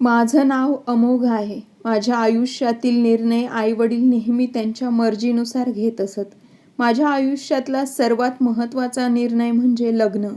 माझं नाव अमोघ आहे. माझ्या आयुष्यातील निर्णय आईवडील नेहमी त्यांच्या मर्जीनुसार घेत असत. माझ्या आयुष्यातला सर्वात महत्त्वाचा निर्णय म्हणजे लग्न.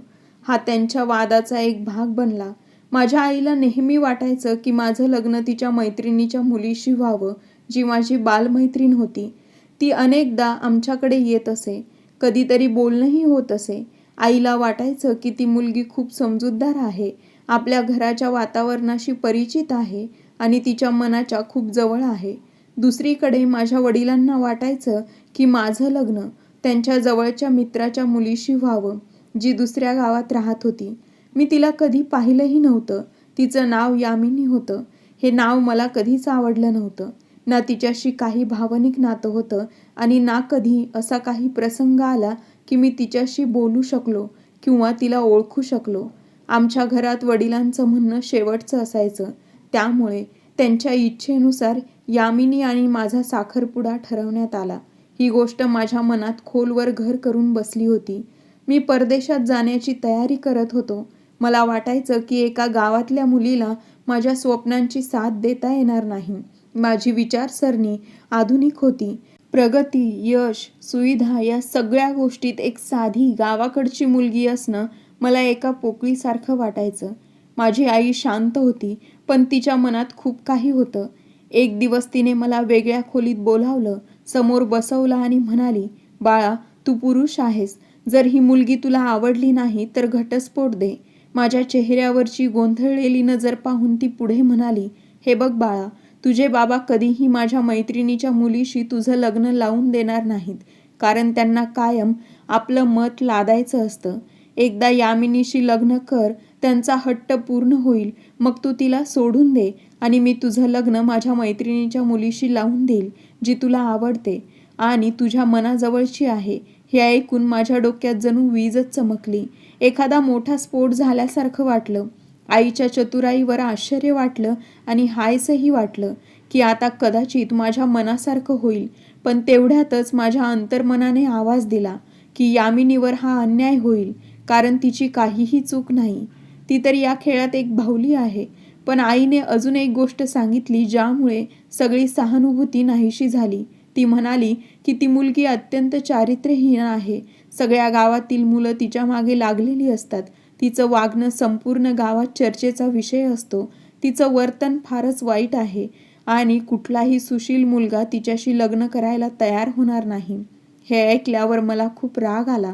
हा त्यांच्या वादाचा एक भाग बनला. माझ्या आईला नेहमी वाटायचं की माझं लग्न तिच्या मैत्रिणीच्या मुलीशी व्हावं जी माझी बालमैत्रीण होती. ती अनेकदा आमच्याकडे येत असे. कधीतरी बोलणंही होत असे. आईला वाटायचं की ती मुलगी खूप समजूतदार आहे. आपल्या घराच्या वातावरणाशी परिचित आहे आणि तिच्या मनाच्या खूप जवळ आहे. दुसरीकडे माझ्या वडिलांना वाटायचं की माझं लग्न त्यांच्या जवळच्या मित्राच्या मुलीशी व्हावं जी दुसऱ्या गावात राहत होती. मी तिला कधी पाहिलंही नव्हतं. तिचं नाव यामिनी होतं. हे नाव मला कधीच आवडलं नव्हतं. ना तिच्याशी काही भावनिक नातं होतं आणि ना कधी असा काही प्रसंग आला की मी तिच्याशी बोलू शकलो किंवा तिला ओळखू शकलो. आमच्या घरात वडिलांचं म्हणणं शेवटचं असायचं. त्यामुळे त्यांच्या इच्छेनुसार यामिनी आणि माझा साखरपुडा ठरवण्यात आला. ही गोष्ट माझ्या मनात खोलवर घर करून बसली होती. मी परदेशात जाण्याची तयारी करत होतो. मला वाटायचं की एका गावातल्या मुलीला माझ्या स्वप्नांची साथ देता येणार नाही. माझी विचारसरणी आधुनिक होती. प्रगती यश सुविधा या सगळ्या गोष्टीत एक साधी गावाकडची मुलगी असणं मला एका पोकळीसारखं वाटायचं. माझी आई शांत होती पण तिच्या मनात खूप काही होतं. एक दिवस तिने मला वेगळ्या खोलीत बोलावलं समोर बसवलं आणि म्हणाली बाळा तू पुरुष आहेस. जर ही मुलगी तुला आवडली नाही तर घटस्फोट दे. माझ्या चेहऱ्यावरची गोंधळलेली नजर पाहून ती पुढे म्हणाली हे बघ बाळा तुझे बाबा कधीही माझ्या मैत्रिणीच्या मुलीशी तुझं लग्न लावून देणार नाहीत. कारण त्यांना कायम आपलं मत लादायचं असतं. एकदा यामिनीशी लग्न कर त्यांचा हट्ट पूर्ण होईल. मग तू तिला सोडून दे आणि मी तुझं लग्न माझ्या मैत्रिणीच्या मुलीशी लावून देईल जी तुला आवडते. आणि तुझ्या मनाजवळची आहे. हे ऐकून माझ्या डोक्यात जणू वीजच चमकली. एखादा मोठा स्फोट झाल्यासारखं वाटलं. आईच्या चतुराईवर आश्चर्य वाटलं आणि हायसही वाटलं की आता कदाचित माझ्या मनासारखं होईल. पण तेवढ्यातच माझ्या अंतर्मनाने आवाज दिला की यामिनीवर हा अन्याय होईल. कारण तिची काहीही चूक नाही. ती तर या खेळात एक भावली आहे. पण आईने अजून एक गोष्ट सांगितली ज्यामुळे सगळी सहानुभूती नाहीशी झाली. ती म्हणाली की ती मुलगी अत्यंत चारित्र्यहीन आहे. सगळ्या गावातील मुलं तिच्यामागे लागलेली असतात. तिचं वागणं संपूर्ण गावात चर्चेचा विषय असतो. तिचं वर्तन फारच वाईट आहे आणि कुठलाही सुशील मुलगा तिच्याशी लग्न करायला तयार होणार नाही. हे ऐकल्यावर मला खूप राग आला.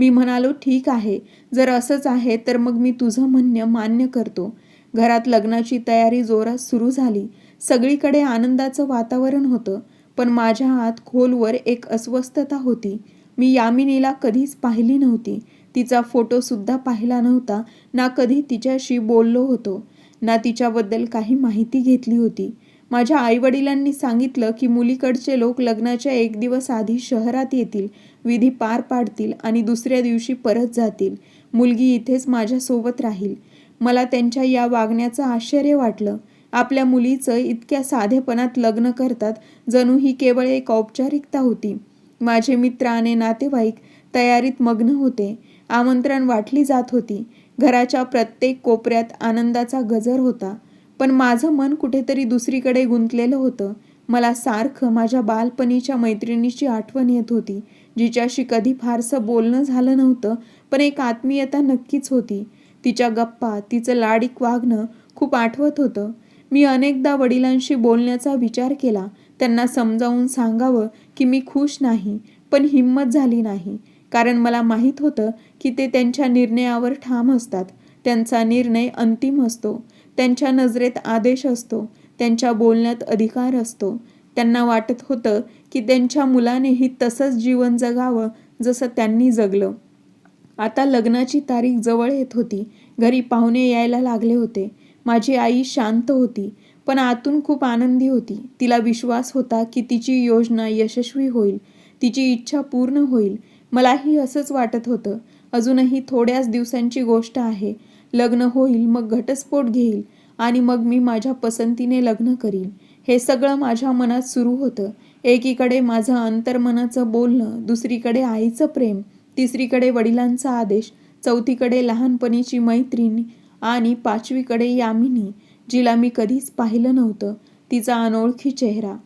मी म्हणालो ठीक आहे. जर असंच आहे तर मग मी तुझं म्हणणं मान्य करतो. घरात लग्नाची तयारी जोरात सुरू झाली. सगळीकडे आनंदाचं वातावरण होतं पण माझ्या आत खोलवर एक अस्वस्थता होती. मी यामिनीला कधीच पाहिली नव्हती. तिचा फोटोसुद्धा पाहिला नव्हता ना कधी तिच्याशी बोललो होतो ना तिच्याबद्दल काही माहिती घेतली होती. माझ्या आईवडिलांनी सांगितलं की मुलीकडचे लोक लग्नाच्या एक दिवस आधी शहरात येतील विधी पार पाडतील आणि दुसऱ्या दिवशी परत जातील. मुलगी इथेच माझ्यासोबत राहील. मला त्यांच्या या वागण्याचं आश्चर्य वाटलं. आपल्या मुलीचं इतक्या साधेपणात लग्न करतात जणू ही केवळ एक औपचारिकता होती. माझे मित्र आणि नातेवाईक तयारीत मग्न होते. आमंत्रण वाटली जात होती. घराच्या प्रत्येक कोपऱ्यात आनंदाचा गजर होता. पण माझं मन कुठेतरी दुसरीकडे गुंतलेलं होतं. मला सारखं माझ्या बालपणीच्या मैत्रिणीची आठवण येत होती जिच्याशी कधी फारसं बोलणं झालं नव्हतं पण एक आत्मीयता नक्कीच होती. तिच्या गप्पा तिचं लाडीक वागणं खूप आठवत होतं. मी अनेकदा वडिलांशी बोलण्याचा विचार केला. त्यांना समजावून सांगावं की मी खुश नाही पण हिंमत झाली नाही. कारण मला माहीत होतं की ते त्यांच्या निर्णयावर ठाम असतात. त्यांचा निर्णय अंतिम असतो. त्यांच्या नजरेत आदेश असतो त्यांच्या बोलण्यात अधिकार असतो. त्यांना वाटत होतं की त्यांच्या मुलानेही तसंच जीवन जगावं जसं त्यांनी जगलं. आता लग्नाची तारीख जवळ येत होती. घरी पाहुणे यायला लागले होते. माझी आई शांत होती पण आतून खूप आनंदी होती. तिला विश्वास होता की तिची योजना यशस्वी होईल. तिची इच्छा पूर्ण होईल. मलाही असंच वाटत होतं. अजूनही थोड्याच दिवसांची गोष्ट आहे. लग्न होईल मग घटस्फोट घेईल आणि मग मी माझ्या पसंतीने लग्न करीन. हे सगळं माझ्या मनात सुरू होतं. एकीकडे माझं अंतर्मनाचं बोलणं दुसरीकडे आईचं प्रेम तिसरीकडे वडिलांचा आदेश चौथीकडे लहानपणीची मैत्रीण आणि पाचवीकडे यामिनी जिला मी कधीच पाहिलं नव्हतं. तिचा अनोळखी चेहरा.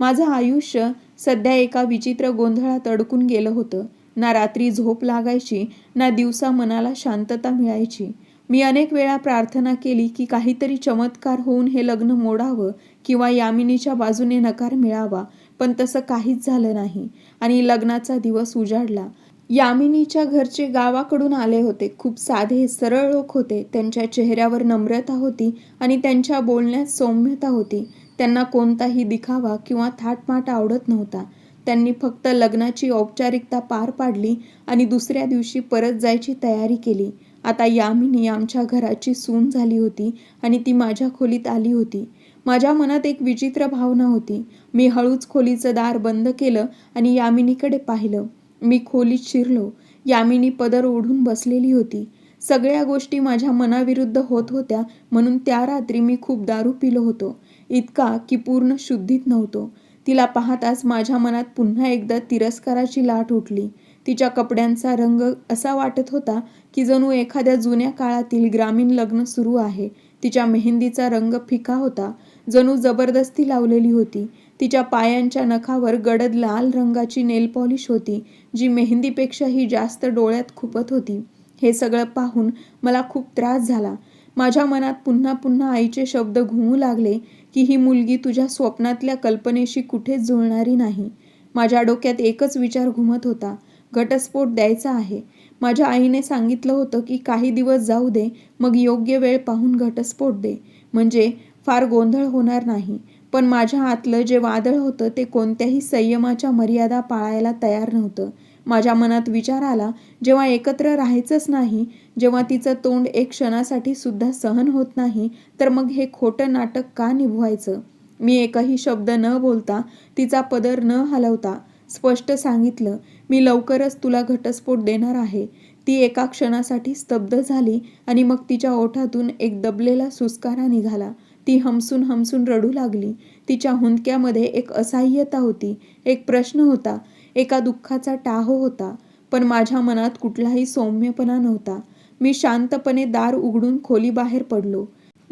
माझं आयुष्य सध्या एका विचित्र गोंधळात अडकून गेलं होतं. ना रात्री झोप लागायची ना दिवसा मनाला शांतता मिळायची. मी अनेक वेळा प्रार्थना केली की काहीतरी चमत्कार होऊन हे लग्न मोडावं किंवा यामिनीच्या बाजूने नकार मिळावा पण तसं काहीच झालं नाही आणि लग्नाचा दिवस उजाडला. यामिनीच्या घरचे गावाकडून आले होते. खूप साधे सरळ लोक होते. त्यांच्या चेहऱ्यावर नम्रता होती आणि त्यांच्या बोलण्यात सौम्यता होती. त्यांना कोणताही दिखावा किंवा थाटमाट आवडत नव्हता. त्यांनी फक्त लग्नाची औपचारिकता पार पाडली आणि दुसऱ्या दिवशी परत जायची तयारी केली. आता यामिनी आमच्या घराची सून झाली होती आणि ती माझ्या खोलीत आली होती. माझ्या मनात एक विचित्र भावना होती. मी हळूच खोलीचं दार बंद केलं आणि यामिनीकडे पाहिलं. मी खोलीत शिरलो. यामिनी पदर ओढून बसलेली होती. सगळ्या गोष्टी माझ्या मनाविरुद्ध होत होत्या म्हणून त्या रात्री मी खूप दारू पिलो होतो. इतका की पूर्ण शुद्धीत नव्हतो. तिला पाहताच माझ्या मनात पुन्हा एकदा तिरस्काराची लाट उठली. तिच्या कपड्यांचा रंग असा वाटत होता की जणू एखाद्या जुन्या काळातील ग्रामीण लग्न सुरू आहे. तिच्या मेहंदीचा रंग फिका होता. जणू जबरदस्ती लावलेली होती. तिच्या पायांच्या नखावर गडद लाल रंगाची नेल पॉलिश होती जी मेहंदीपेक्षाही जास्त डोळ्यात खुपत होती. हे सगळं पाहून मला खूप त्रास झाला. माझ्या मनात पुन्हा पुन्हा आईचे शब्द घुमू लागले की ही मुलगी तुझ्या स्वप्नातल्या कल्पनेशी कुठेच जुळणारी नाही. माझ्या डोक्यात एकच विचार घुमत होता. घटस्फोट द्यायचा आहे. माझ्या आईने सांगितलं होतं की काही दिवस जाऊ दे मग योग्य वेळ पाहून घटस्फोट दे. म्हणजे फार गोंधळ होणार नाही. पण माझ्या आतलं जे वादळ होतं ते कोणत्याही संयमाच्या मर्यादा पाळायला तयार नव्हतं. माझ्या मनात विचार आला जेव्हा एकत्र राहायचंच नाही जेव्हा तिचं तोंड एक क्षणासाठी सुद्धा सहन होत नाही तर मग हे खोटं नाटक का निभवायचं? मी एकही शब्द न बोलता तिचा पदर न हलवता स्पष्ट सांगितलं मी लवकरच तुला घटस्फोट देणार आहे. ती एका क्षणासाठी स्तब्ध झाली आणि मग तिच्या ओठातून एक दबलेला सुस्कारा निघाला. ती हमसून हमसून रडू लागली. तिच्या हुंदक्यामध्ये एक असहाय्यता होती. एक प्रश्न होता. एका दुःखाचा टाह होता. पण माझ्या मनात कुठलाही सौम्यपणा नव्हता. मी शांतपणे दार उघडून खोलीबाहेर पडलो.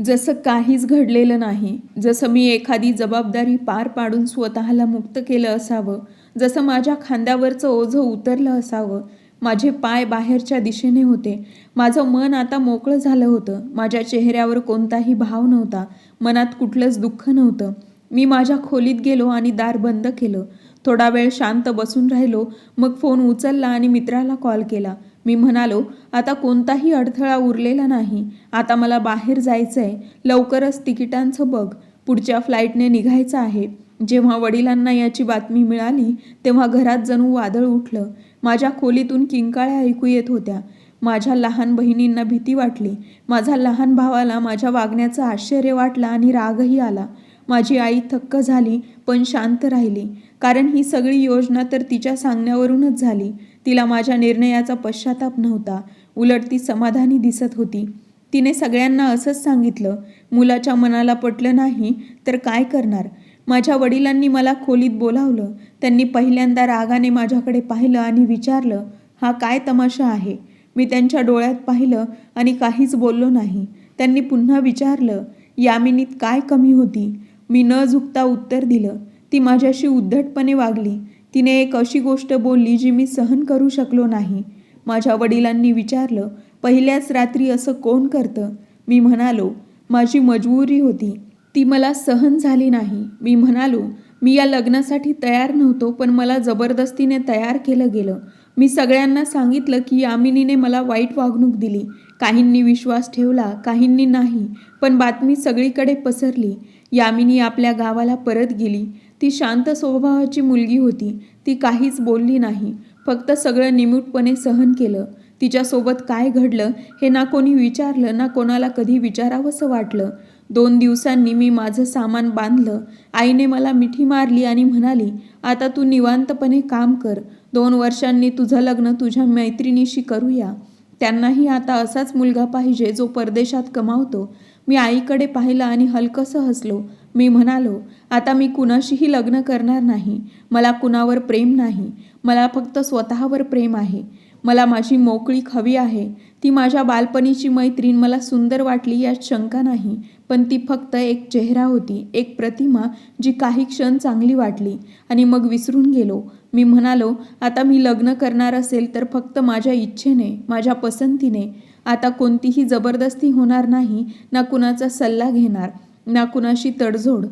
जसं काहीच घडलेलं नाही. जसं मी एखादी जबाबदारी पार पाडून स्वतःला मुक्त केलं असावं. जसं माझ्या खांद्यावरचं ओझं उतरलं असावं माझे पाय बाहेरच्या दिशेने होते. माझं मन आता मोकळं झालं होतं. माझ्या चेहऱ्यावर कोणताही भाव नव्हता. मनात कुठलंच दुःख नव्हतं. मी माझ्या खोलीत गेलो आणि दार बंद केलं. थोडा वेळ शांत बसून राहिलो. मग फोन उचलला आणि मित्राला कॉल केला. मी म्हणालो आता कोणताही अडथळा उरलेला नाही. आता मला बाहेर जायचं आहे लवकरच तिकिटांचं बघ. पुढच्या फ्लाईटने निघायचं आहे. जेव्हा वडिलांना याची बातमी मिळाली तेव्हा घरात जणू वादळ उठलं. माझ्या खोलीतून किंकाळ्या ऐकू येत होत्या. माझ्या लहान बहिणींना भीती वाटली. माझ्या लहान भावाला माझ्या वागण्याचं आश्चर्य वाटलं आणि रागही आला. माझी आई थक्क झाली पण शांत राहिली. कारण ही सगळी योजना तर तिच्या सांगण्यावरूनच झाली. तिला माझ्या निर्णयाचा पश्चाताप नव्हता. उलट ती समाधानी दिसत होती. तिने सगळ्यांना असंच सांगितलं. मुलाच्या मनाला पटलं नाही तर काय करणार? माझ्या वडिलांनी मला खोलीत बोलावलं. त्यांनी पहिल्यांदा रागाने माझ्याकडे पाहिलं आणि विचारलं हा काय तमाशा आहे? मी त्यांच्या डोळ्यात पाहिलं आणि काहीच बोललो नाही. त्यांनी पुन्हा विचारलं यामिनीत काय कमी होती? मी न झुकता उत्तर दिलं ती माझ्याशी उद्धटपणे वागली. तिने एक अशी गोष्ट बोलली जी मी सहन करू शकलो नाही. माझ्या वडिलांनी विचारलं पहिल्याच रात्री असं कोण करतं? मी म्हणालो माझी मजबुरी होती. ती मला सहन झाली नाही. मी म्हणालो मी या लग्नासाठी तयार नव्हतो पण मला जबरदस्तीने तयार केलं गेलं. मी सगळ्यांना सांगितलं की यामिनीने मला वाईट वागणूक दिली. काहींनी विश्वास ठेवला काहींनी नाही पण बातमी सगळीकडे पसरली. यामिनी आपल्या गावाला परत गेली. ती शांत स्वभावाची मुलगी होती. ती काहीच बोलली नाही. फक्त सगळं निमूटपणे सहन केलं. तिच्यासोबत काय घडलं हे ना कोणी विचारलं ना कोणाला कधी विचारावंसं वाटलं. दोन दिवसांनी मी माझं सामान बांधलं. आईने मला मिठी मारली आणि म्हणाली आता तू निवांतपणे काम कर. दोन वर्षांनी तुझं लग्न तुझ्या मैत्रिणीशी करूया. त्यांनाही आता असाच मुलगा पाहिजे जो परदेशात कमावतो. मी आईकडे पाहिलं आणि हलकंसं हसलो. मी म्हणालो आता मी कुणाशीही लग्न करणार नाही. मला कुणावर प्रेम नाही. मला फक्त स्वतःवर प्रेम आहे. मला माझी मोकळीक हवी आहे. ती माझ्या बालपणीची मैत्रीण मला सुंदर वाटली यात शंका नाही. पण ती फक्त एक चेहरा होती एक प्रतिमा जी काही क्षण चांगली वाटली. आणि मग विसरून गेलो. मी म्हणालो आता मी लग्न करणार असेल तर फक्त माझ्या इच्छेने माझ्या पसंतीने. आता कोणतीही जबरदस्ती होणार नाही ना कुणाचा सल्ला घेणार ना कुणाशी तडजोड.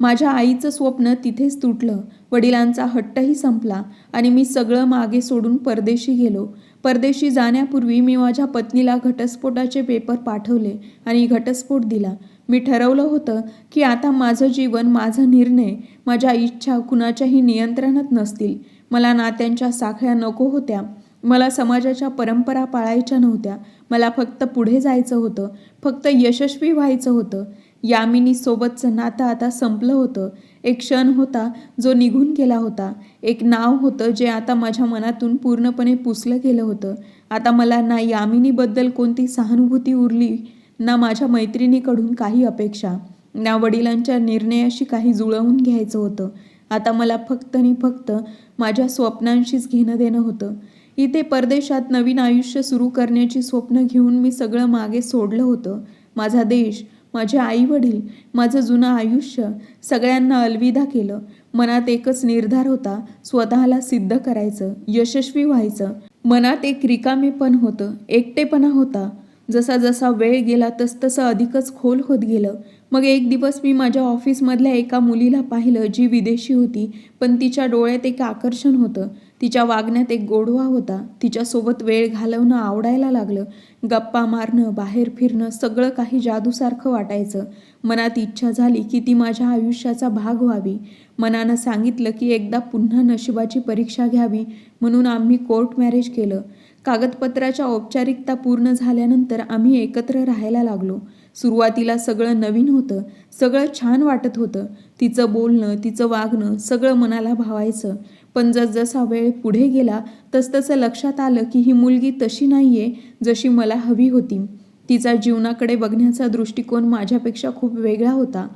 माझ्या आईचं स्वप्न तिथेच तुटलं. वडिलांचा हट्टही संपला आणि मी सगळं मागे सोडून परदेशी गेलो. परदेशी जाण्यापूर्वी मी माझ्या पत्नीला घटस्फोटाचे पेपर पाठवले आणि घटस्फोट दिला. मी ठरवलं होतं की आता माझं जीवन माझा निर्णय माझ्या इच्छा कुणाच्याही नियंत्रणात नसतील. मला नात्यांच्या साखळ्या नको होत्या. मला समाजाच्या परंपरा पाळायच्या नव्हत्या. मला फक्त पुढे जायचं होतं. फक्त यशस्वी व्हायचं होतं. यामिनीसोबतचं नातं आता संपलं होतं. एक क्षण होता जो निघून गेला होता. एक नाव होतं जे आता माझ्या मनातून पूर्णपणे पुसलं गेलं होतं. आता मला ना यामिनीबद्दल कोणती सहानुभूती उरली ना माझ्या मैत्रिणीकडून काही अपेक्षा ना वडिलांच्या निर्णयाशी काही जुळवून घ्यायचं होतं. आता मला फक्त आणि फक्त माझ्या स्वप्नांशीच घेणं देणं होतं. इथे परदेशात नवीन आयुष्य सुरू करण्याची स्वप्न घेऊन मी सगळं मागे सोडलं होतं. माझा देश माझे आई वडील माझं जुनं आयुष्य सगळ्यांना अलविदा केलं. मनात एकच निर्धार होता स्वतःला सिद्ध करायचं यशस्वी व्हायचं. मनात एक रिकामेपण होतं एकटेपणा होता. जसा जसा वेळ गेला तसतसं अधिकच खोल होत गेलं. मग एक दिवस मी माझ्या ऑफिसमधल्या एका मुलीला पाहिलं जी विदेशी होती पण तिच्या डोळ्यात एक आकर्षण होतं. तिच्या वागण्यात एक गोडवा होता. तिच्यासोबत वेळ घालवणं आवडायला लागलं. गप्पा मारणं बाहेर फिरणं सगळं काही जादूसारखं वाटायचं. मनात इच्छा झाली की ती माझ्या आयुष्याचा भाग व्हावी. मनानं सांगितलं की एकदा पुन्हा नशिबाची परीक्षा घ्यावी म्हणून आम्ही कोर्ट मॅरेज केलं. कागदपत्राच्या औपचारिकता पूर्ण झाल्यानंतर आम्ही एकत्र राहायला लागलो. सुरुवातीला सगळं नवीन होतं सगळं छान वाटत होतं. तिचं बोलणं तिचं वागणं सगळं मनाला भावायचं. पण जसजसा वेळ पुढे गेला तसतसं लक्षात आलं की ही मुलगी तशी नाही आहे जशी मला हवी होती. तिचा जीवनाकडे बघण्याचा दृष्टिकोन माझ्यापेक्षा खूप वेगळा होता.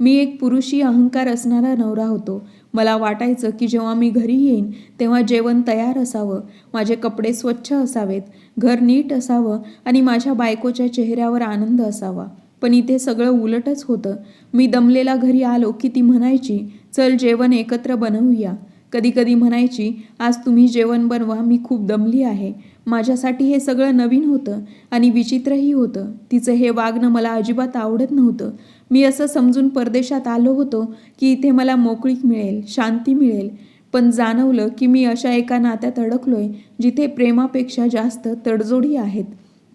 मी एक पुरुषी अहंकार असणारा नवरा होतो. मला वाटायचं की जेव्हा मी घरी येईन तेव्हा जेवण तयार असावं. माझे कपडे स्वच्छ असावेत घर नीट असावं आणि माझ्या बायकोच्या चेहऱ्यावर आनंद असावा. पण इथे सगळं उलटच होतं. मी दमलेला घरी आलो की ती म्हणायची चल जेवण एकत्र बनवूया. कधी कधी म्हणायची आज तुम्ही जेवण बनवा मी खूप दमली आहे. माझ्यासाठी हे सगळं नवीन होतं आणि विचित्रही होतं. तिचं हे वागणं मला अजिबात आवडत नव्हतं. मी असं समजून परदेशात आलो होतो की इथे मला मोकळीक मिळेल शांती मिळेल. पण जाणवलं की मी अशा एका नात्यात अडकलोय जिथे प्रेमापेक्षा जास्त तडजोडी आहेत.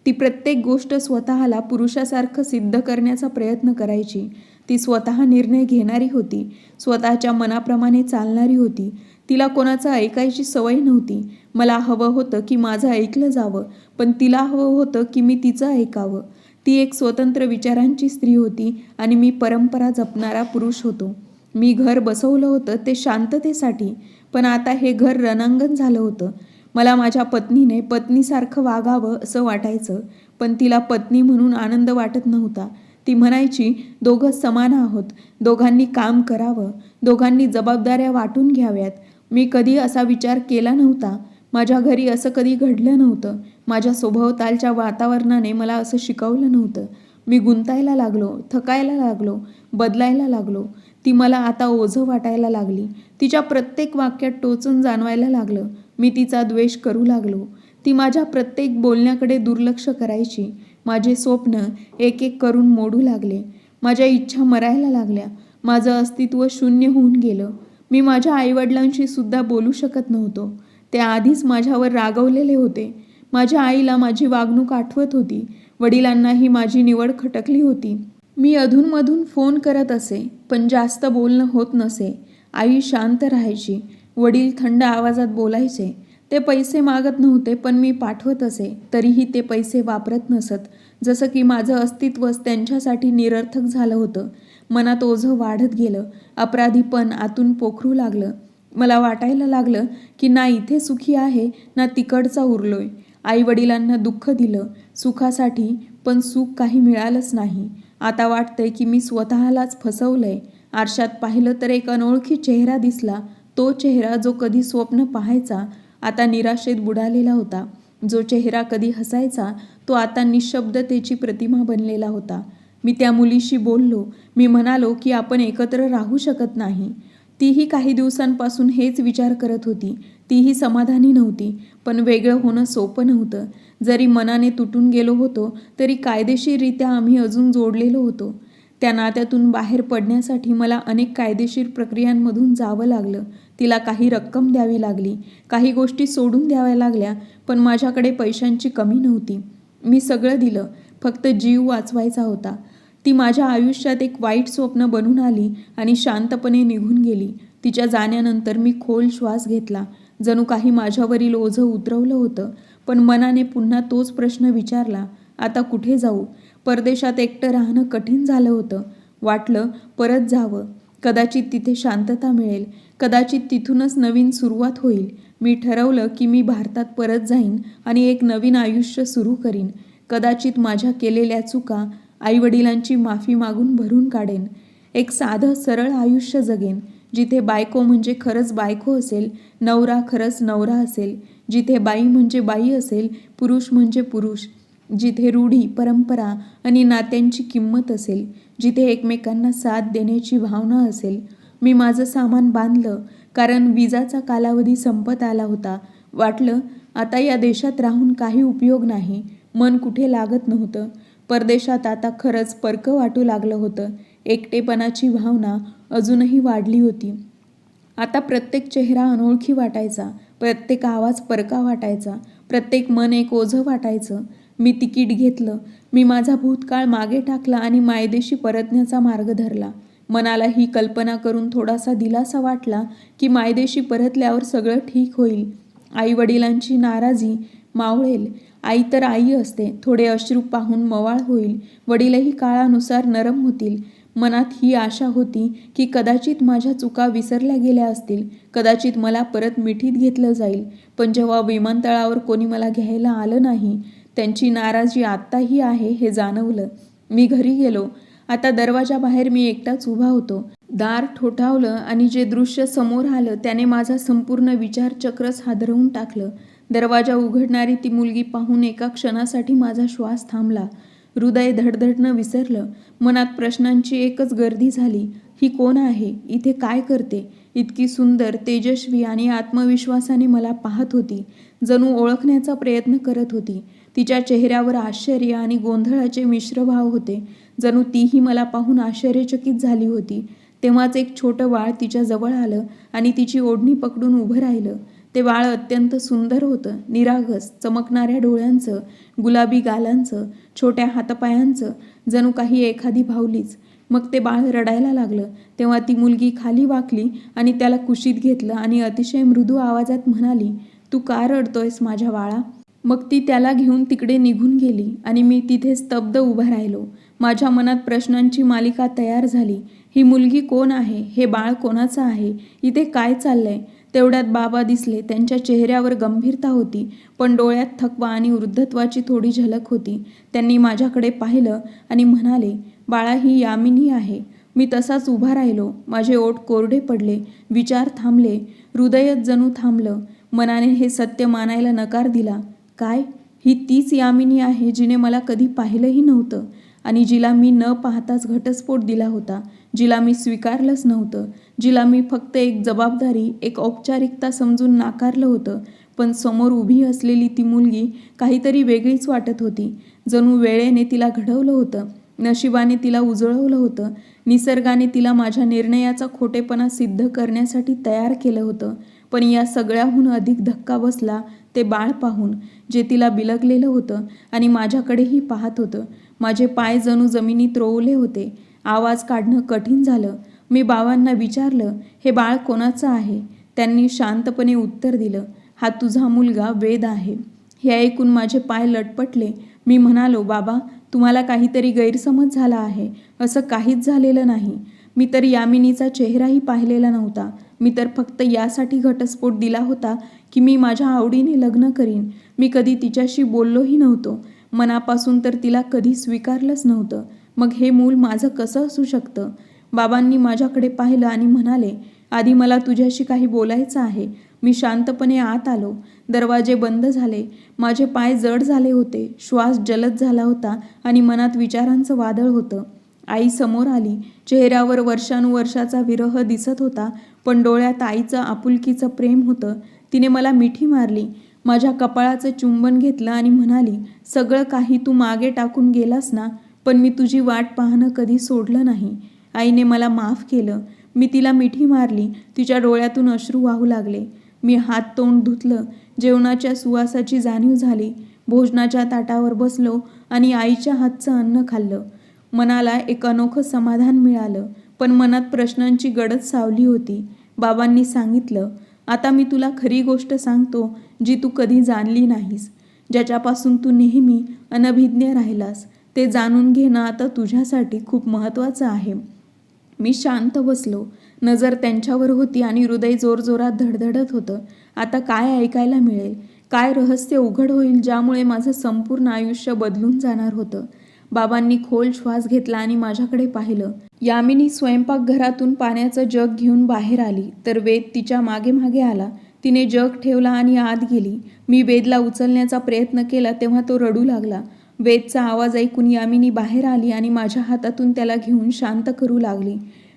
ती प्रत्येक गोष्ट स्वतःला पुरुषासारखं सिद्ध करण्याचा प्रयत्न करायची. ती स्वतः निर्णय घेणारी होती. स्वतःच्या मनाप्रमाणे चालणारी होती. तिला कोणाचं ऐकायची सवय नव्हती. मला हवं होतं की माझं ऐकलं जावं पण तिला हवं होतं की मी तिचं ऐकावं. ती एक स्वतंत्र विचारांची स्त्री होती आणि मी परंपरा जपणारा पुरुष होतो. मी घर बसवलं होतं ते शांततेसाठी पण आता हे घर रणांगण झालं होतं. मला माझ्या पत्नीने पत्नीसारखं वागावं असं वाटायचं पण तिला पत्नी म्हणून आनंद वाटत नव्हता. ती म्हणायची दोघं समान आहोत. दोघांनी काम करावं. दोघांनी जबाबदाऱ्या वाटून घ्याव्यात. मी कधी असा विचार केला नव्हता. माझ्या घरी असं कधी घडलं नव्हतं. माझ्या स्वभावतालच्या वातावरणाने मला असं शिकवलं नव्हतं. मी गुंतायला लागलो थकायला लागलो बदलायला लागलो. ती मला आता ओझं वाटायला लागली. तिच्या प्रत्येक वाक्यात टोचून जाणवायला लागलं. मी तिचा द्वेष करू लागलो. ती माझ्या प्रत्येक बोलण्याकडे दुर्लक्ष करायची. माझे स्वप्न एक एक करून मोडू लागले. माझ्या इच्छा मरायला लागल्या. माझं अस्तित्व शून्य होऊन गेलं. मी माझ्या आईवडिलांशी सुद्धा बोलू शकत नव्हतो. ते आधीच माझ्यावर रागवलेले होते. माझ्या आईला माझी वागणूक आठवत होती. वडिलांनाही माझी निवड खटकली होती. मी अधूनमधून फोन करत असे पण जास्त बोलणं होत नसे. आई शांत राहायची. वडील थंड आवाजात बोलायचे. ते पैसे मागत नव्हते पण मी पाठवत असे. तरीही ते पैसे वापरत नसत. जसं की माझं अस्तित्वच त्यांच्यासाठी निरर्थक झालं होतं. मनात ओझं वाढत गेलं. अपराधीपण आतून पोखरू लागलं. मला वाटायला लागलं की ना इथे सुखी आहे ना तिकडचा उरलोय. आई वडिलांना दुःख दिलं. सुखासाठी पण सुख काही मिळालंच नाही. आता वाटतंय की मी स्वतःलाच फसवलंय. आरशात पाहिलं तर एक अनोळखी चेहरा दिसला. तो चेहरा जो कधी स्वप्न पाहायचा आता निराशेत बुडालेला होता. जो चेहरा कधी हसायचा तो आता निशब्दतेची प्रतिमा बनलेला होता. मी त्या मुलीशी बोललो. मी म्हणालो की आपण एकत्र राहू शकत नाही. तीही काही दिवसांपासून हेच विचार करत होती. तीही समाधानी नव्हती पण वेगळं होणं सोपं नव्हतं. जरी मनाने तुटून गेलो होतो तरी कायदेशीररित्या आम्ही अजून जोडलेलो होतो. त्या नात्यातून बाहेर पडण्यासाठी मला अनेक कायदेशीर प्रक्रियांमधून जावं लागलं. तिला काही रक्कम द्यावी लागली काही गोष्टी सोडून द्याव्या लागल्या पण माझ्याकडे पैशांची कमी नव्हती. मी सगळं दिलं फक्त जीव वाचवायचा होता. ती माझ्या आयुष्यात एक वाईट स्वप्न बनून आली आणि शांतपणे निघून गेली. तिच्या जाण्यानंतर मी खोल श्वास घेतला. जणू काही माझ्यावरील ओझं उतरवलं होतं पण मनाने पुन्हा तोच प्रश्न विचारला आता कुठे जाऊ? परदेशात एकटं राहणं कठीण झालं होतं. वाटलं परत जावं. कदाचित तिथे शांतता मिळेल. कदाचित तिथूनच नवीन सुरुवात होईल. मी ठरवलं की मी भारतात परत जाईन आणि एक नवीन आयुष्य सुरू करीन. कदाचित माझ्या केलेल्या चुका आईवडिलांची माफी मागून भरून काढेन. एक साधं सरळ आयुष्य जगेन जिथे बायको म्हणजे खरंच बायको असेल नवरा खरंच नवरा असेल. जिथे बाई म्हणजे बाई असेल पुरुष म्हणजे पुरुष. जिथे रूढी परंपरा आणि नात्यांची किंमत असेल जिथे एकमेकांना साथ देण्याची भावना असेल. मी माझं सामान बांधलं कारण विजाचा कालावधी संपत आला होता. वाटलं आता या देशात राहून काही उपयोग नाही. मन कुठे लागत नव्हतं. परदेशात आता खरंच परकं वाटू लागलं होतं. एकटेपणाची भावना अजूनही वाढली होती. आता प्रत्येक चेहरा अनोळखी वाटायचा प्रत्येक आवाज परका वाटायचा प्रत्येक मन एक ओझं वाटायचं. मी तिकीट घेतलं मी माझा भूतकाळ मागे टाकला आणि मायदेशी परतण्याचा मार्ग धरला. मनाला ही कल्पना करून थोडासा दिलासा वाटला की मायदेशी परतल्यावर सगळं ठीक होईल. आई वडिलांची नाराजी मावळेल. आई तर आई असते. थोडे अश्रू पाहून मवाळ होईल. वडीलही काळानुसार नरम होतील. मनात ही आशा होती की कदाचित माझ्या चुका विसरल्या गेल्या असतील. कदाचित मला परत मिठीत घेतलं जाईल. पण जेव्हा विमानतळावर कोणी मला घ्यायला आलं नाही त्यांची नाराजी आत्ताही आहे हे जाणवलं. मी घरी गेलो. आता दरवाजाबाहेर मी एकटाच उभा होतो. दार ठोठावलं आणि जे दृश्य समोर आलं त्याने माझा संपूर्ण विचारचक्रच हादरवून टाकलं. दरवाजा उघडणारी ती मुलगी पाहून एका क्षणासाठी माझा श्वास थांबला. हृदय धडधडणं विसरलं. मनात प्रश्नांची एकच गर्दी झाली. ही कोण आहे? इथे काय करते? इतकी सुंदर तेजस्वी आणि आत्मविश्वासाने मला पाहत होती. जणू ओळखण्याचा प्रयत्न करत होती. तिच्या चेहऱ्यावर आश्चर्य आणि गोंधळाचे मिश्रभाव होते. जणू तीही मला पाहून आश्चर्यचकित झाली होती. तेव्हाच एक छोटं बाळ तिच्या जवळ आलं आणि तिची ओढणी पकडून उभं राहिलं. ते बाळ अत्यंत सुंदर होतं. निरागस चमकणाऱ्या डोळ्यांचं गुलाबी गालांचं छोट्या हातपायांचं जणू काही एखादी भावलीच. मग ते बाळ रडायला लागलं. तेव्हा ती मुलगी खाली वाकली आणि त्याला कुशीत घेतलं आणि अतिशय मृदू आवाजात म्हणाली तू का रडतोयस माझ्या बाळा? मग ती त्याला घेऊन तिकडे निघून गेली आणि मी तिथे स्तब्ध उभा राहिलो. माझ्या मनात प्रश्नांची मालिका तयार झाली. ही मुलगी कोण आहे? हे बाळ कोणाचं आहे? इथे काय चाललंय? तेवढ्यात बाबा दिसले. त्यांच्या चेहऱ्यावर गंभीरता होती पण डोळ्यात थकवा आणि वृद्धत्वाची थोडी झलक होती. त्यांनी माझ्याकडे पाहिलं आणि म्हणाले बाळा ही यामिनी आहे. मी तसाच उभा राहिलो. माझे ओठ कोरडे पडले. विचार थांबले. हृदयच जणू थांबलं. मनाने हे सत्य मानायला नकार दिला. काय? ही तीच यामिनी आहे जिने मला कधी पाहिलंही नव्हतं आणि जिला मी न पाहताच घटस्फोट दिला होता. जिला मी स्वीकारलंच नव्हतं. जिला मी फक्त एक जबाबदारी एक औपचारिकता समजून नाकारलं होतं. पण समोर उभी असलेली ती मुलगी काहीतरी वेगळीच वाटत होती. जणू वेळेने तिला घडवलं होतं. नशिबाने तिला उजळवलं होतं. निसर्गाने तिला माझ्या निर्णयाचा खोटेपणा सिद्ध करण्यासाठी तयार केलं होतं. पण या सगळ्याहून अधिक धक्का बसला ते बाळ पाहून जे तिला बिलगलेलं होतं आणि माझ्याकडेही पाहत होतं. माझे पाय जणू जमिनीत रोवले होते. आवाज काढणं कठीण झालं. मी बाबांना विचारलं हे बाळ कोणाचं आहे? त्यांनी शांतपणे उत्तर दिलं हा तुझा मुलगा वेद आहे. हे ऐकून माझे पाय लटपटले. मी म्हणालो बाबा तुम्हाला काहीतरी गैरसमज झाला आहे. असं काहीच झालेलं नाही. मी तर यामिनीचा चेहराही पाहिलेला नव्हता. मी तर फक्त यासाठी घटस्फोट दिला होता की मी माझ्या आवडीने लग्न करीन. मी कधी तिच्याशी बोललोही नव्हतो. मनापासून तर तिला कधी स्वीकारलंच नव्हतं. मग हे मूल माझं कसं असू शकतं? बाबांनी माझ्याकडे पाहिलं आणि म्हणाले आधी मला तुझ्याशी काही बोलायचं आहे. मी शांतपणे आत आलो. दरवाजे बंद झाले. माझे पाय जड झाले होते. श्वास जलद झाला होता आणि मनात विचारांचं वादळ होतं. आई समोर आली. चेहऱ्यावर वर्षानुवर्षाचा विरह दिसत होता पण डोळ्यात आईचं आपुलकीचं प्रेम होतं. तिने मला मिठी मारली. माझ्या कपाळाचं चुंबन घेतलं आणि म्हणाली सगळं काही तू मागे टाकून गेलास ना? पण मी तुझी वाट पाहणं कधी सोडलं नाही. आईने मला माफ केलं. मी तिला मिठी मारली. तिच्या डोळ्यातून अश्रू वाहू लागले. मी हात तोंड धुतलं. जेवणाच्या सुवासाची जाणीव झाली. भोजनाच्या ताटावर बसलो आणि आईच्या हातचं अन्न खाल्लं. मनाला एक अनोखं समाधान मिळालं. पण मनात प्रश्नांची गडद सावली होती. बाबांनी सांगितलं आता मी तुला खरी गोष्ट सांगतो जी तू कधी जाणली नाहीस. ज्याच्यापासून तू नेहमी अनभिज्ञ राहिलास. ते जाणून घेणं आता तुझ्यासाठी खूप महत्त्वाचं आहे. मी शांत बसलो. नजर त्यांच्यावर होती आणि हृदय जोरजोरात धडधडत होतं. आता काय ऐकायला मिळेल? काय रहस्य उघड होईल ज्यामुळे माझं संपूर्ण आयुष्य बदलून जाणार होतं? बाबांनी खोल श्वास घेतला आणि माझ्याकडे पाहिलं. यामिनी स्वयंपाकघरातून पाण्याचं जग घेऊन बाहेर आली. तर वेद तिच्यामागे मागे आला. तिने जग ठेवला आणि आत गेली. मी वेदला उचलण्याचा प्रयत्न केला तेव्हा तो रडू लागला. वेदचा आवाज ऐकून यामिनी बाहेर आली आणि माझ्या हातातून त्याला घेऊन शांत करू लागली.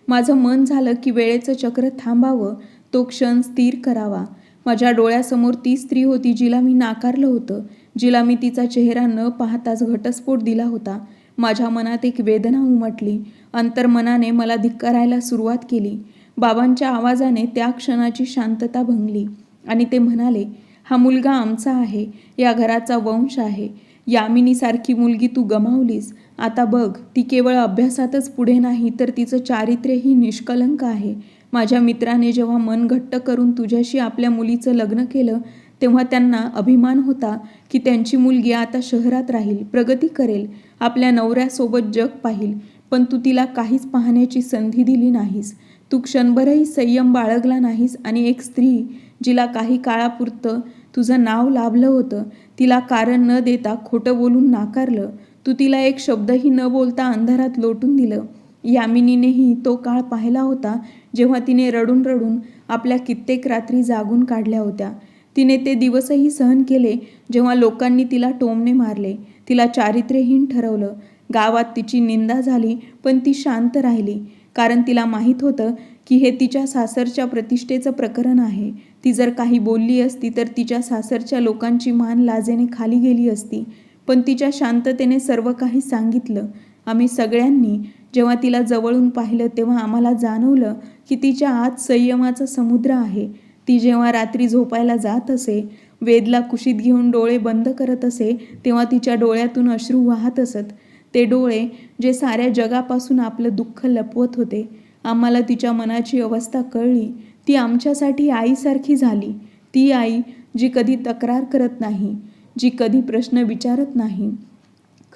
माझं मन झालं की वेळेचं चक्र थांबावं तो क्षण स्थिर करावा. माझ्या डोळ्यासमोर ती स्त्री होती जिला मी नाकारलं होतं जिला मी तिचा चेहरा न पाहताच घटस्फोट दिला होता. माझ्या मनात एक वेदना उमटली. अंतर्मनाने मला धिक्कारायला सुरुवात केली. बाबांच्या आवाजाने त्या क्षणाची शांतता भंगली आणि ते म्हणाले हा मुलगा आमचा आहे. या घराचा वंश आहे. यामिनीसारखी मुलगी तू गमावलीस. आता बघ ती केवळ अभ्यासातच पुढे नाही तर तिचं चारित्र्यही निष्कलंक आहे. माझ्या मित्राने जेव्हा मन घट्ट करून तुझ्याशी आपल्या मुलीचं लग्न केलं तेव्हा त्यांना अभिमान होता की त्यांची मुलगी आता शहरात राहील प्रगती करेल आपल्या नवऱ्यासोबत जग पाहिल पण तू तिला काहीच पाहण्याची संधी दिली नाहीस. तू क्षणभरही संयम बाळगला नाहीस आणि एक स्त्री जिला काही काळापुरतं तुझं नाव लाभलं होतं. तिला कारण न देता खोटं बोलून नाकारलं. तू तिला एक शब्दही न बोलता अंधारात लोटून दिलं. यामिनीनेही तो काळ पाहिला होता जेव्हा तिने रडून रडून आपल्या कित्येक रात्री जागून काढल्या होत्या. तिने ते दिवसही सहन केले जेव्हा लोकांनी तिला टोमने मारले. तिला चारित्र्यहीन ठरवलं. गावात तिची निंदा झाली पण ती शांत राहिली. कारण तिला माहीत होतं की हे तिच्या सासरच्या प्रतिष्ठेचं प्रकरण आहे. ती जर काही बोलली असती तर तिच्या सासरच्या लोकांची मान लाजेने खाली गेली असती. पण तिच्या शांततेने सर्व काही सांगितलं. आम्ही सगळ्यांनी जेव्हा तिला जवळून पाहिलं तेव्हा आम्हाला जाणवलं की तिच्या आत संयमाचा समुद्र आहे. ती जेव्हा रात्री झोपायला जात असे वेदला कुशीत घेऊन डोळे बंद करत असे तेव्हा तिच्या डोळ्यातून अश्रू वाहत असत. ते डोळे जे साऱ्या जगापासून आपलं दुःख लपवत होते. आम्हाला तिच्या मनाची अवस्था कळली. ती आमच्यासाठी आईसारखी झाली. ती आई जी कधी तक्रार करत नाही जी कधी प्रश्न विचारत नाही.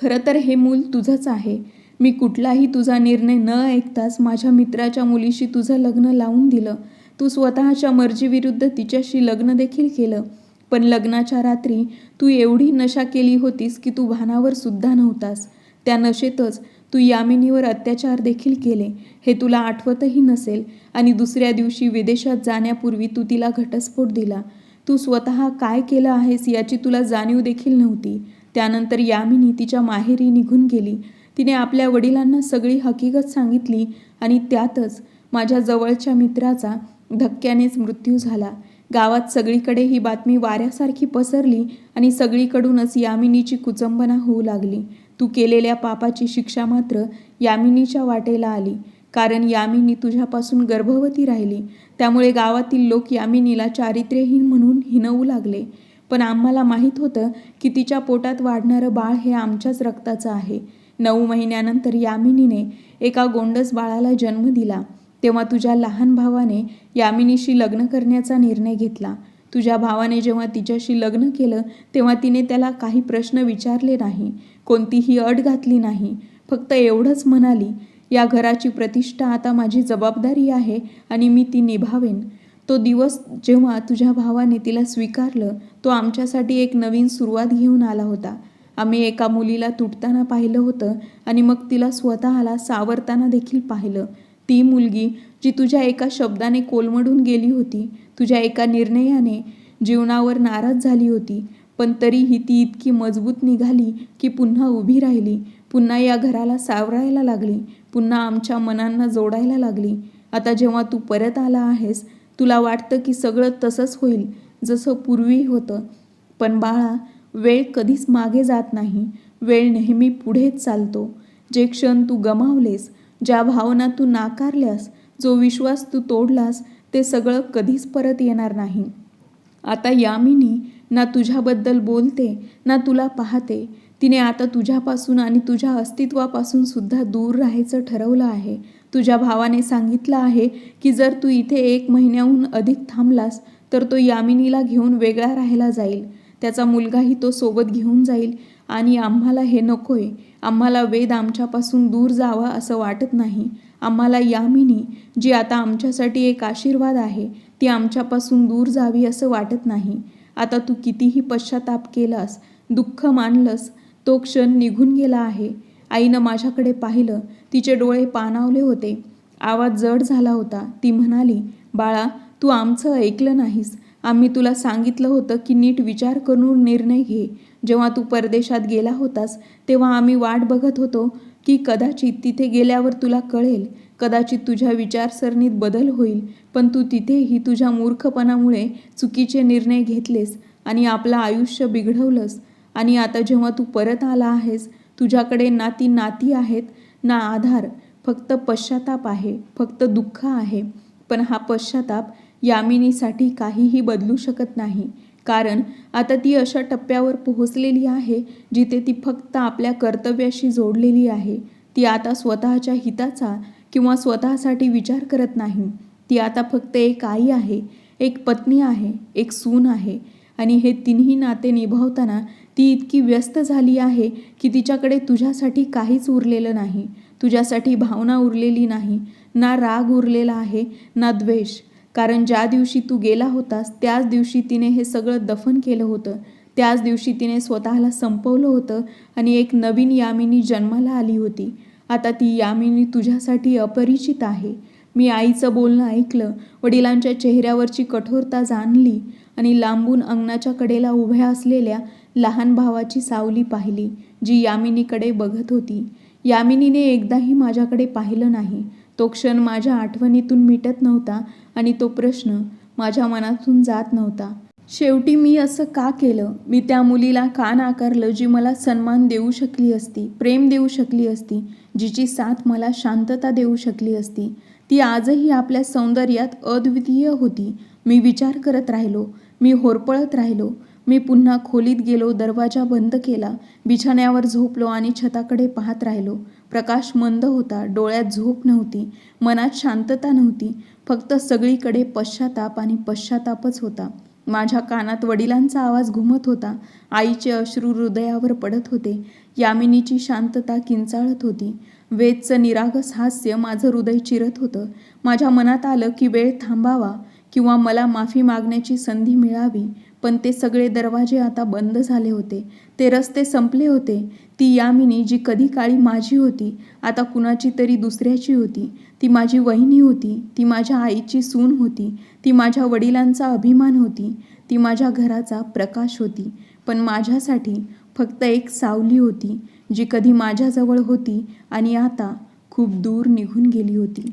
खरं तर हे मूल तुझंच आहे. मी कुठलाही तुझा निर्णय न ऐकताच माझ्या मित्राच्या मुलीशी तुझं लग्न लावून दिलं. तू स्वतःच्या मर्जीविरुद्ध तिच्याशी लग्न देखील केलं. पण लग्नाच्या रात्री तू एवढी नशा केली होतीस की तू भानावर सुद्धा नव्हतास. त्या नशेतच तू यामिनीवर अत्याचार देखील केले हे तुला आठवतही नसेल. आणि दुसऱ्या दिवशी विदेशात जाण्यापूर्वी तू तिला घटस्फोट दिला. तू स्वतः काय केलं आहेस याची तुला जाणीव देखील नव्हती. त्यानंतर यामिनी तिच्या माहेरी निघून गेली. तिने आपल्या वडिलांना सगळी हकीकत सांगितली आणि त्यातच माझ्या जवळच्या मित्राचा धक्क्यानेच मृत्यू झाला. गावात सगळीकडे ही बातमी वाऱ्यासारखी पसरली आणि सगळीकडूनच यामिनीची कुचंबना होऊ लागली. तू केलेल्या पापाची शिक्षा मात्र यामिनीच्या वाटेला आली. कारण यामिनी तुझ्यापासून गर्भवती राहिली. त्यामुळे गावातील लोक यामिनीला चारित्र्यहीन म्हणून हिनवू लागले. पण आम्हाला माहीत होतं की तिच्या पोटात वाढणारं बाळ हे आमच्याच रक्ताचं आहे. नऊ महिन्यानंतर यामिनीने एका गोंडस बाळाला जन्म दिला. तेव्हा तुझ्या लहान भावाने यामिनीशी लग्न करण्याचा निर्णय घेतला. तुझ्या भावाने जेव्हा तिच्याशी लग्न केलं तेव्हा तिने त्याला काही प्रश्न विचारले नाही कोणतीही अट घातली नाही. फक्त एवढंच म्हणाली या घराची प्रतिष्ठा आता माझी जबाबदारी आहे आणि मी ती निभावेन. तो दिवस जेव्हा तुझ्या भावाने तिला स्वीकारलं तो आमच्यासाठी एक नवीन सुरुवात घेऊन आला होता. आम्ही एका मुलीला तुटताना पाहिलं होतं आणि मग तिला स्वतःला सावरताना देखील पाहिलं. ती मुलगी जी तुझ्या एका शब्दाने कोलमडून गेली होती तुझ्या एका निर्णयाने जीवनावर नाराज झाली होती पण तरीही ती इतकी मजबूत निघाली की पुन्हा उभी राहिली पुन्हा या घराला सावरायला लागली पुन्हा आमच्या मनांना जोडायला लागली. आता जेव्हा तू परत आला आहेस तुला वाटतं की सगळं तसंच होईल जसं पूर्वी होतं. पण बाळा वेळ कधीच मागे जात नाही. वेळ नेहमी पुढेच चालतो. जे क्षण तू गमावलेस ज्या भावना तू नाकारल्यास जो विश्वास तू तोडलास ते सगळं कधीच परत येणार नाही. आता यामिनी ना तुझ्याबद्दल बोलते ना तुला पाहते. तिने आता तुझ्यापासून आणि तुझ्या अस्तित्वापासून सुद्धा दूर राहायचं ठरवलं आहे. तुझ्या भावाने सांगितलं आहे की जर तू इथे एक महिन्याहून अधिक थांबलास तर तो यामिनीला घेऊन वेगळा राहायला जाईल. त्याचा मुलगाही तो सोबत घेऊन जाईल. आणि आम्हाला हे नकोय. आम्हाला वेद आमच्यापासून दूर जावा असं वाटत नाही. आम्हाला यामिनी जी आता आमच्यासाठी एक आशीर्वाद आहे ती आमच्यापासून दूर जावी असं वाटत नाही. आता तू कितीही पश्चाताप केलास दुःख मानलंस तो क्षण निघून गेला आहे. आईनं माझ्याकडे पाहिलं तिचे डोळे पाणावले होते. आवाज जड झाला होता. ती म्हणाली बाळा तू आमचं ऐकलं नाहीस. आम्ही तुला सांगितलं होतं की नीट विचार करून निर्णय घे. जेव्हा तू परदेशात गेला होतास तेव्हा आम्ही वाट बघत होतो. की कदाचित तिथे गेल्यावर तुला कळेल कदाचित तुझ्या विचारसरणीत बदल होईल पण तू तिथेही तुझ्या मूर्खपणामुळे चुकीचे निर्णय घेतलेस आणि आपलं आयुष्य बिघडवलंस. आणि आता जेव्हा तू परत आला आहेस तुझ्याकडे ना ती नाती आहेत ना आधार फक्त पश्चाताप आहे फक्त दुःख आहे. पण हा पश्चाताप यामिनीसाठी काहीही बदलू शकत नाही. कारण आता ती अशा टप्प्यावर पोहोचलेली आहे जिथे ती फक्त आपल्या कर्तव्याशी जोडलेली आहे. ती आता स्वतःच्या हिताचा किंवा स्वतःसाठी विचार करत नाही. ती आता फक्त एक आई आहे एक पत्नी आहे एक सून आहे. आणि हे तिन्ही नाते निभावताना ती इतकी व्यस्त झाली आहे की तिच्याकडे तुझ्यासाठी काहीच उरलेलं नाही. तुझ्यासाठी भावना उरलेली नाही. ना राग उरलेला आहे ना द्वेष. कारण ज्या दिवशी तू गेला होतास त्याच दिवशी तिने हे सगळं दफन केलं होतं. त्याच दिवशी तिने स्वतःला संपवलं होतं आणि एक नवीन यामिनी जन्माला आली होती. आता ती यामिनी तुझ्यासाठी अपरिचित आहे. मी आईचं बोलणं ऐकलं वडिलांच्या चेहऱ्यावरची कठोरता जाणली आणि लांबून अंगणाच्या कडेला उभ्या असलेल्या लहान भावाची सावली पाहिली जी यामिनीकडे बघत होती. यामिनीने एकदाही माझ्याकडे पाहिलं नाही. तो क्षण माझ्या आठवणीतून मिटत नव्हता आणि तो प्रश्न माझ्या मनातून जात नव्हता. शेवटी मी असं का केलं? मी त्या मुलीला का नाकारलं जी मला सन्मान देऊ शकली असती प्रेम देऊ शकली असती जिची साथ मला शांतता देऊ शकली असती? ती आजही आपल्या सौंदर्यात अद्वितीय होती. मी विचार करत राहिलो. मी होरपळत राहिलो. मी पुन्हा खोलीत गेलो दरवाजा बंद केला बिछाण्यावर झोपलो आणि छताकडे पाहत राहिलो. प्रकाश मंद होता डोळ्यात झोप नव्हती मनात शांतता नव्हती फक्त सगळीकडे पश्चाताप आणि पश्चातापच होता. माझ्या कानात वडिलांचा आवाज घुमत होता आईचे अश्रू हृदयावर पडत होते यामिनीची शांतता किंचाळत होती. वेदचं निरागस हास्य माझं हृदय चिरत होतं. माझ्या मनात आलं की वेळ थांबावा किंवा मला माफी मागण्याची संधी मिळावी. पण ते सगळे दरवाजे आता बंद झाले होते. ते रस्ते संपले होते. ती यामिनी जी कधी काळी माझी होती आता कुणाची तरी दुसऱ्याची होती. ती माझी वहिनी होती. ती माझ्या आईची सून होती. ती माझ्या वडिलांचा अभिमान होती. ती माझ्या घराचा प्रकाश होती. पण माझ्यासाठी फक्त एक सावली होती जी कधी माझ्याजवळ होती आणि आता खूप दूर निघून गेली होती.